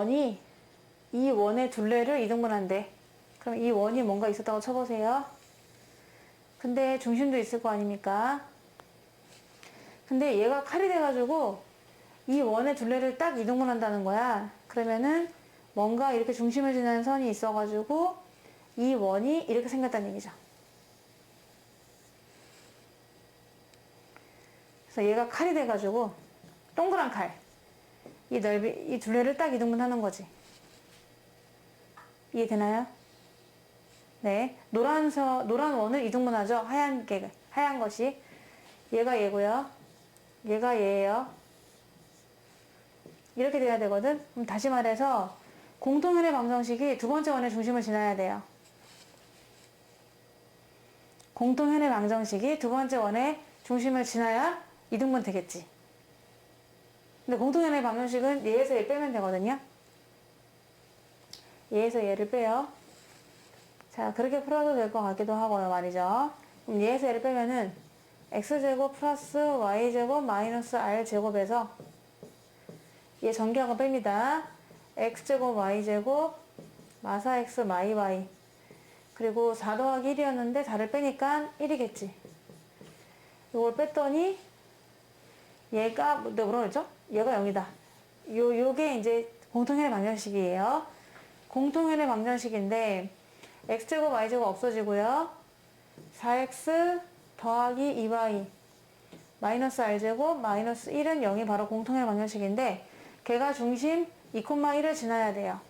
원이 이 원의 둘레를 이등분한대. 그럼 이 원이 뭔가 있었다고 쳐보세요. 근데 중심도 있을 거 아닙니까? 근데 얘가 칼이 돼가지고 이 원의 둘레를 딱 이등분한다는 거야. 그러면은 뭔가 이렇게 중심을 지나는 선이 있어가지고 이 원이 이렇게 생겼다는 얘기죠. 그래서 얘가 칼이 돼가지고 동그란 칼. 이 넓이, 이 둘레를 딱 이등분 하는 거지. 이해되나요? 네. 노란 서, 노란 원을 이등분하죠. 하얀 게, 하얀 것이. 얘가 얘고요. 얘가 얘예요. 이렇게 돼야 되거든. 그럼 다시 말해서 공통연의 방정식이 두 번째 원의 중심을 지나야 돼요. 공통연의 방정식이 두 번째 원의 중심을 지나야 이등분 되겠지. 근데 공통연의 방정식은 얘에서 얘 빼면 되거든요. 얘에서 얘를 빼요. 자, 그렇게 풀어도 될 것 같기도 하고요, 말이죠. 그럼 얘에서 얘를 빼면은 x제곱 플러스 y제곱 마이너스 r제곱에서 얘 전기하고 뺍니다. x제곱 y제곱 마사 x 마이 y 그리고 4 더하기 1이었는데 4를 빼니까 1이겠지. 이걸 뺐더니 얘가 뭐- 내가 뭐라 그랬죠? 얘가 0이다. 요 요게 이제 공통연의 방정식이에요. 공통연의 방정식인데 x제곱 y제곱 없어지고요. 4x 더하기 2y 마이너스 r제곱 마이너스 1은 0이 바로 공통연의 방정식인데 걔가 중심 2,1을 지나야 돼요.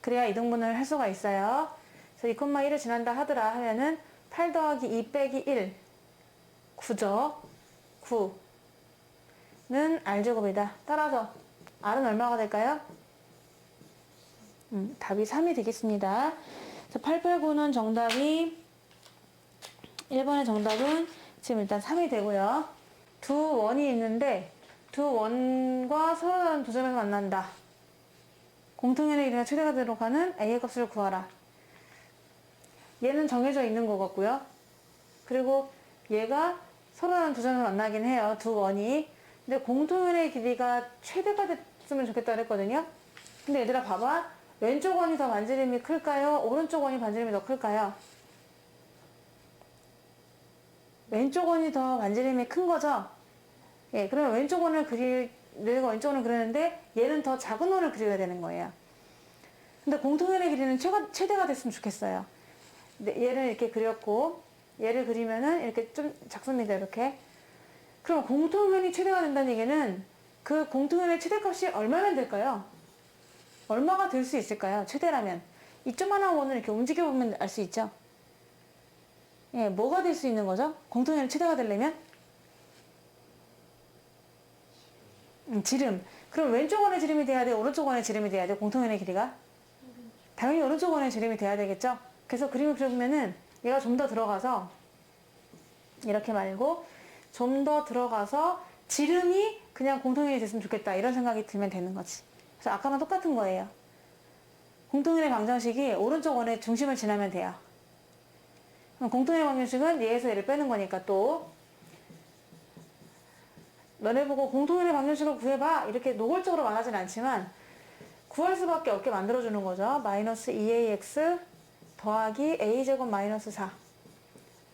그래야 이등분을 할 수가 있어요. 그래서 2,1을 지난다 하더라 하면은 8 더하기 2 빼기 1 9죠. 9 는 r제곱이다. 따라서 r은 얼마가 될까요? 음, 답이 3이 되겠습니다. 889는 정답이 1번의 정답은 지금 일단 3이 되고요. 두 원이 있는데 두 원과 서로 다른 두 점에서 만난다. 공통연의 길이가 최대가 되도록 하는 a의 값을 구하라. 얘는 정해져 있는 것 같고요. 그리고 얘가 서로 다른 두 점에서 만나긴 해요. 두 원이. 근데 공통연의 길이가 최대가 됐으면 좋겠다 그랬거든요. 근데 얘들아 봐봐. 왼쪽 원이 더 반지름이 클까요? 오른쪽 원이 반지름이 더 클까요? 왼쪽 원이 더 반지름이 큰 거죠? 예, 그러면 왼쪽 원을 그릴, 내가 왼쪽 원을 그리는데 얘는 더 작은 원을 그려야 되는 거예요. 근데 공통연의 길이는 최가, 최대가 됐으면 좋겠어요. 얘를 이렇게 그렸고, 얘를 그리면은 이렇게 좀 작습니다, 이렇게. 그럼 공통연이 최대가 된다는 얘기는 그 공통연의 최대값이 얼마면 될까요? 얼마가 될 수 있을까요? 최대라면. 이쪽만한 원을 이렇게 움직여보면 알 수 있죠? 예, 뭐가 될 수 있는 거죠? 공통연이 최대가 되려면? 음, 지름. 그럼 왼쪽 원의 지름이 돼야 돼? 오른쪽 원의 지름이 돼야 돼? 공통연의 길이가? 당연히 오른쪽 원의 지름이 돼야 되겠죠? 그래서 그림을 그려보면은 얘가 좀 더 들어가서 이렇게 말고 좀 더 들어가서 지름이 그냥 공통연이 됐으면 좋겠다. 이런 생각이 들면 되는 거지. 그래서 아까랑 똑같은 거예요. 공통연의 방정식이 오른쪽 원의 중심을 지나면 돼요. 공통의 방정식은 얘에서 얘를 빼는 거니까 또 너네 보고 공통연의 방정식을 구해봐 이렇게 노골적으로 말하진 않지만 구할 수밖에 없게 만들어주는 거죠. 마이너스 2ax 더하기 a제곱 마이너스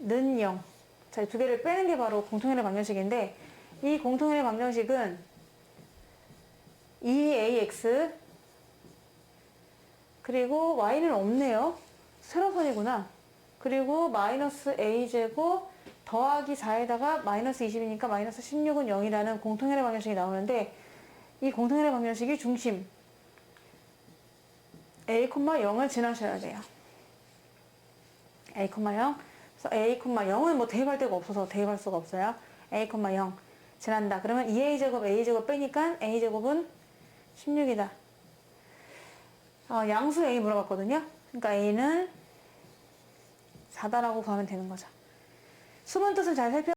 4는 0. 자, 이두 개를 빼는 게 바로 공통연의 방정식인데 이 공통연의 방정식은 2ax 그리고 y는 없네요. 세로선이구나. 그리고 마이너스 a제곱 더하기 4에다가 마이너스 20이니까 마이너스 16은 0이라는 공통연의 방정식이 나오는데 이 공통연의 방정식이 중심 a, 0을 지나셔야 돼요. a, 0 그래서 a, 0은 뭐 대입할 데가 없어서 대입할 수가 없어요. a, 0 지난다. 그러면 2a제곱 a제곱 빼니까 a제곱은 16이다. 어, 양수 a 물어봤거든요. 그러니까 a는 4다라고 구하면 되는 거죠. 수분 뜻을 잘 살펴